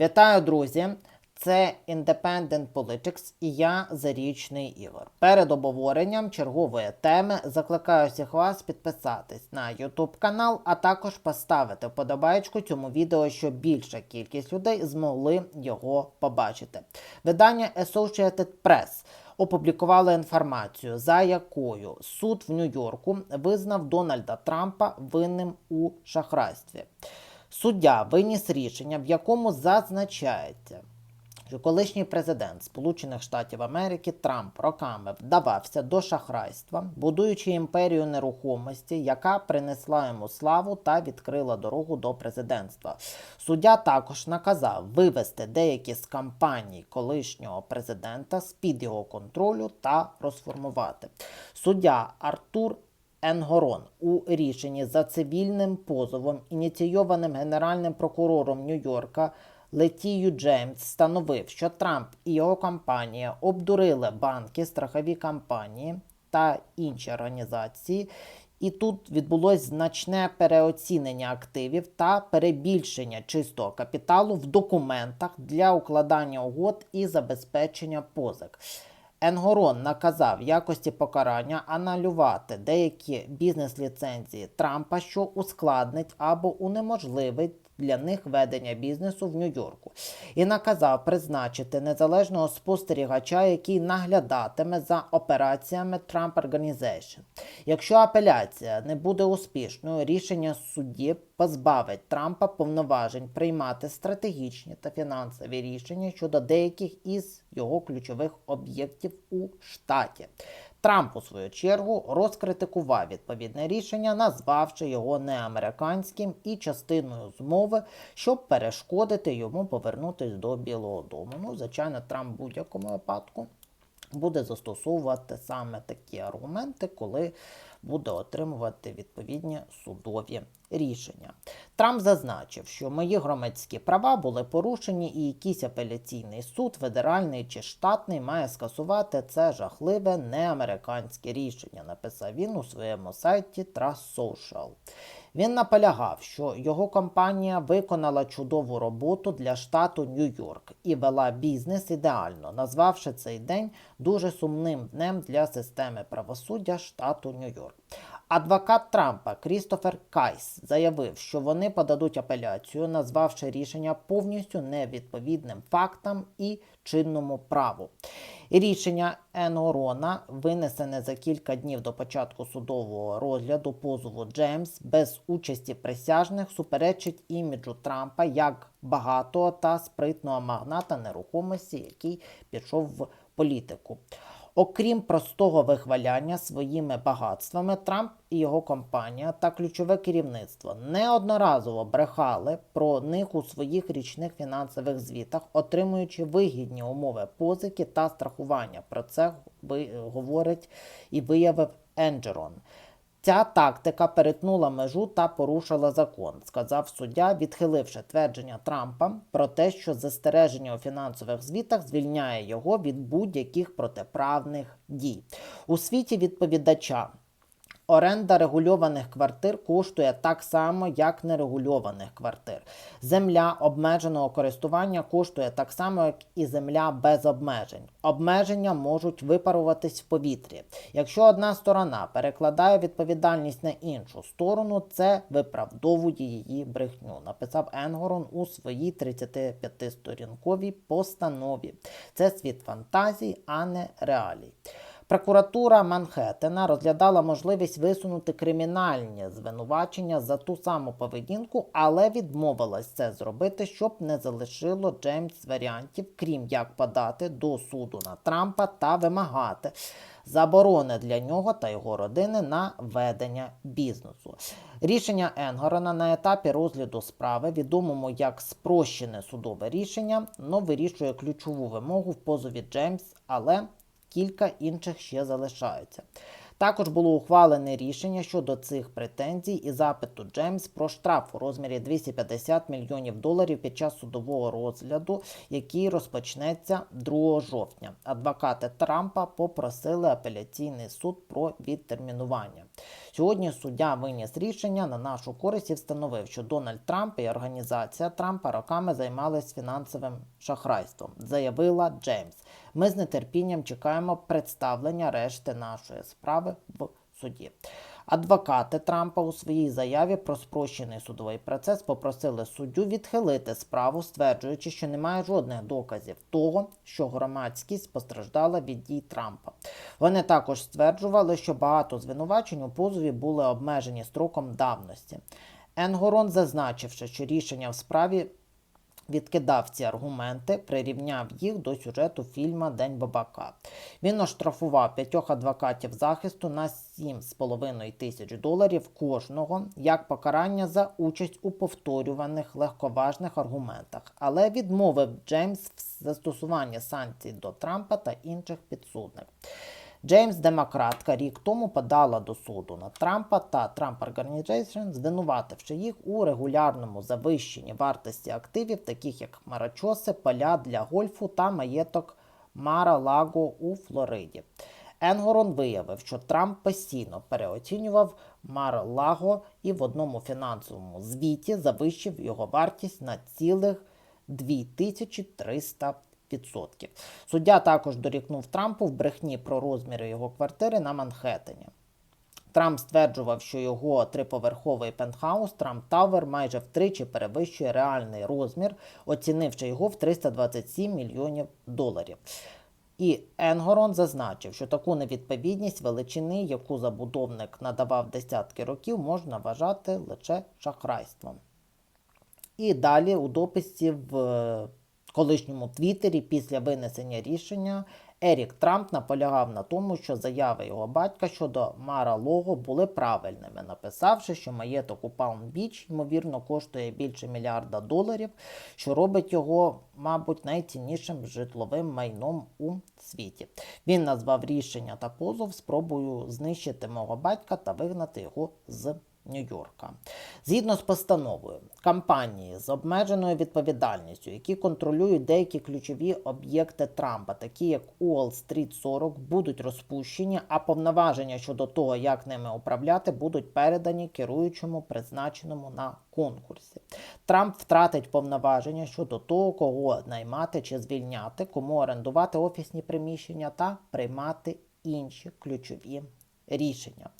Вітаю, друзі! Це Independent Politics і я Зарічний Ігор. Перед обговоренням чергової теми закликаю всіх вас підписатись на YouTube канал, а також поставити вподобайку цьому відео, щоб більша кількість людей змогли його побачити. Видання Associated Press опублікувало інформацію, за якою суд в Нью-Йорку визнав Дональда Трампа винним у шахрайстві. Суддя виніс рішення, в якому зазначається, що колишній президент Сполучених Штатів Америки Трамп роками вдавався до шахрайства, будуючи імперію нерухомості, яка принесла йому славу та відкрила дорогу до президентства. Суддя також наказав вивести деякі з кампаній колишнього президента з під його контролю та розформувати. Суддя Артур Енгорон у рішенні за цивільним позовом, ініційованим генеральним прокурором Нью-Йорка Летію Джеймс, встановив, що Трамп і його компанія обдурили банки, страхові компанії та інші організації. І тут відбулось значне переоцінення активів та перебільшення чистого капіталу в документах для укладання угод і забезпечення позик. Енгорон наказав якості покарання аналювати деякі бізнес-ліцензії Трампа, що ускладнить або унеможливить для них ведення бізнесу в Нью-Йорку, і наказав призначити незалежного спостерігача, який наглядатиме за операціями Trump Organization. Якщо апеляція не буде успішною, рішення судді позбавить Трампа повноважень приймати стратегічні та фінансові рішення щодо деяких із його ключових об'єктів у штаті. Трамп, у свою чергу, розкритикував відповідне рішення, назвавши його неамериканським і частиною змови, щоб перешкодити йому повернутися до Білого Дому. Ну, звичайно, Трамп в будь-якому випадку буде застосовувати саме такі аргументи, коли буде отримувати відповідні судові рішення. Трамп зазначив, що мої громадські права були порушені, і якийсь апеляційний суд, федеральний чи штатний, має скасувати це жахливе неамериканське рішення. Написав він у своєму сайті Trust Social. Він наполягав, що його компанія виконала чудову роботу для штату Нью-Йорк і вела бізнес ідеально, назвавши цей день дуже сумним днем для системи правосуддя штату Нью-Йорк. Адвокат Трампа Крістофер Кайс заявив, що вони подадуть апеляцію, назвавши рішення повністю невідповідним фактам і чинному праву. Рішення Енорона, винесене за кілька днів до початку судового розгляду позову Джеймс без участі присяжних, суперечить іміджу Трампа як багатого та спритного магната нерухомості, який пішов в політику. Окрім простого вихваляння своїми багатствами, Трамп і його компанія та ключове керівництво неодноразово брехали про них у своїх річних фінансових звітах, отримуючи вигідні умови позики та страхування. Про це говорить і виявив Енджерон. Ця тактика перетнула межу та порушила закон, сказав суддя, відхиливши твердження Трампа про те, що застереження у фінансових звітах звільняє його від будь-яких протиправних дій у світі відповідача. Оренда регульованих квартир коштує так само, як нерегульованих квартир. Земля обмеженого користування коштує так само, як і земля без обмежень. Обмеження можуть випаруватись в повітрі. Якщо одна сторона перекладає відповідальність на іншу сторону, це виправдовує її брехню. Написав Енгорон у своїй 35-сторінковій постанові. Це світ фантазій, а не реалій. Прокуратура Манхеттена розглядала можливість висунути кримінальні звинувачення за ту саму поведінку, але відмовилась це зробити, щоб не залишило Джеймс варіантів, крім як подати до суду на Трампа та вимагати заборони для нього та його родини на ведення бізнесу. Рішення Енгорона на етапі розгляду справи, відомому як спрощене судове рішення, но вирішує ключову вимогу в позові Джеймс, але кілька інших ще залишаються. Також було ухвалене рішення щодо цих претензій і запиту Джеймс про штраф у розмірі 250 мільйонів доларів під час судового розгляду, який розпочнеться 2 жовтня. Адвокати Трампа попросили апеляційний суд про відтермінування. Сьогодні суддя виніс рішення на нашу користь і встановив, що Дональд Трамп і організація Трампа роками займались фінансовим шахрайством, заявила Джеймс. Ми з нетерпінням чекаємо представлення решти нашої справи в суді. Адвокати Трампа у своїй заяві про спрощений судовий процес попросили суддю відхилити справу, стверджуючи, що немає жодних доказів того, що громадськість постраждала від дій Трампа. Вони також стверджували, що багато звинувачень у позові були обмежені строком давності. Енгорон, зазначивши, що рішення в справі відкидав ці аргументи, прирівняв їх до сюжету фільма День Бабака. Він оштрафував п'ятьох адвокатів захисту на 7,5 тисяч доларів кожного як покарання за участь у повторюваних легковажних аргументах, але відмовив Джеймс в застосуванні санкцій до Трампа та інших підсудних. Джеймс, демократка, рік тому подала до суду на Трампа та Trump Organization, звинувативши їх у регулярному завищенні вартості активів, таких як марачоси, поля для гольфу та маєток Мара-Лаго у Флориді. Енгорон виявив, що Трамп постійно переоцінював Мар-Лаго і в одному фінансовому звіті завищив його вартість на цілих 2300 відсотків. Суддя також дорікнув Трампу в брехні про розміри його квартири на Манхеттені. Трамп стверджував, що його триповерховий пентхаус Трамп Тавер майже втричі перевищує реальний розмір, оцінивши його в 327 мільйонів доларів. І Енгорон зазначив, що таку невідповідність величини, яку забудовник надавав десятки років, можна вважати лише шахрайством. І далі у дописі в е, колишньому Твіттері після винесення рішення Ерік Трамп наполягав на тому, що заяви його батька щодо Мара Лого були правильними, написавши, що маєток у Палм-Біч, ймовірно, коштує більше мільярда доларів, що робить його, мабуть, найціннішим житловим майном у світі. Він назвав рішення та позов спробою знищити мого батька та вигнати його з Нью-Йорка. Згідно з постановою, компанії з обмеженою відповідальністю, які контролюють деякі ключові об'єкти Трампа, такі як Уолл Стріт 40, будуть розпущені, а повноваження щодо того, як ними управляти, будуть передані керуючому, призначеному на конкурсі. Трамп втратить повноваження щодо того, кого наймати чи звільняти, кому орендувати офісні приміщення та приймати інші ключові рішення.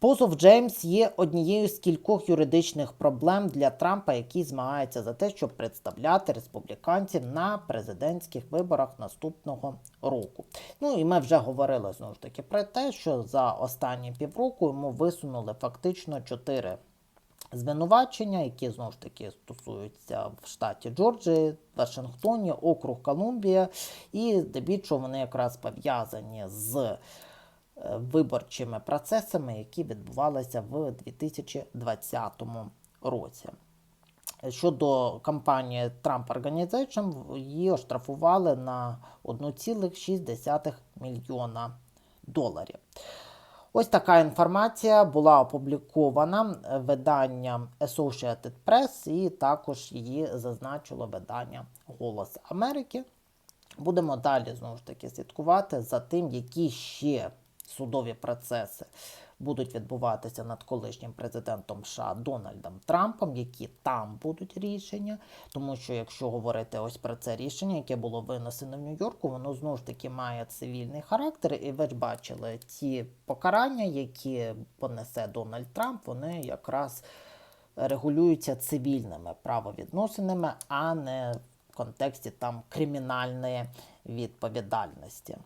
Позов Джеймс є однією з кількох юридичних проблем для Трампа, який змагається за те, щоб представляти республіканців на президентських виборах наступного року. Ну і ми вже говорили знову ж таки про те, що за останні півроку йому висунули фактично чотири. Звинувачення, які знову ж таки стосуються в штаті Джорджії, Вашингтоні, округ Колумбія, і здебільшого вони якраз пов'язані з виборчими процесами, які відбувалися в 2020 році. Щодо кампанії Trump Organization, її оштрафували на 1,6 мільйона доларів. Ось така інформація була опублікована виданням Associated Press, і також її зазначило видання Голос Америки. Будемо далі знову ж таки слідкувати за тим, які ще судові процеси будуть відбуватися над колишнім президентом США Дональдом Трампом, які там будуть рішення. Тому що, якщо говорити ось про це рішення, яке було винесено в Нью-Йорку, воно знову ж таки має цивільний характер. І ви ж бачили ті покарання, які понесе Дональд Трамп, вони якраз регулюються цивільними правовідносинами, а не в контексті там кримінальної відповідальності.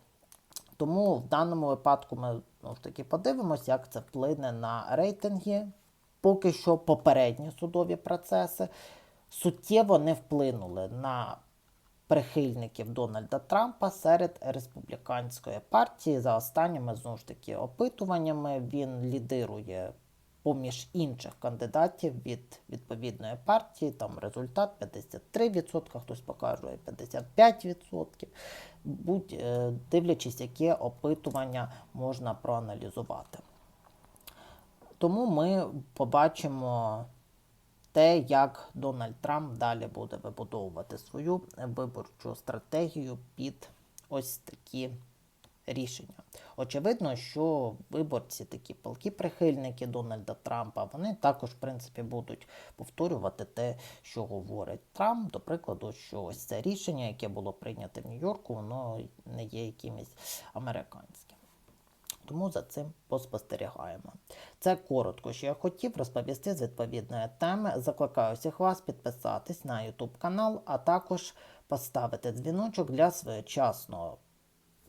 Тому в даному випадку ми ну, таки подивимося, як це вплине на рейтинги. Поки що попередні судові процеси суттєво не вплинули на прихильників Дональда Трампа серед республіканської партії. За останніми знову ж таки опитуваннями він лідирує поміж інших кандидатів від відповідної партії. Там результат 53%, хтось показує 55%. Будь, е, дивлячись, яке опитування можна проаналізувати. Тому ми побачимо те, як Дональд Трамп далі буде вибудовувати свою виборчу стратегію під ось такі рішення. Очевидно, що виборці, такі палкі прихильники Дональда Трампа, вони також, в принципі, будуть повторювати те, що говорить Трамп. До прикладу, що ось це рішення, яке було прийнято в Нью-Йорку, воно не є якимось американським. Тому за цим поспостерігаємо. Це коротко, що я хотів розповісти з відповідної теми. Закликаю всіх вас підписатись на YouTube канал, а також поставити дзвіночок для своєчасного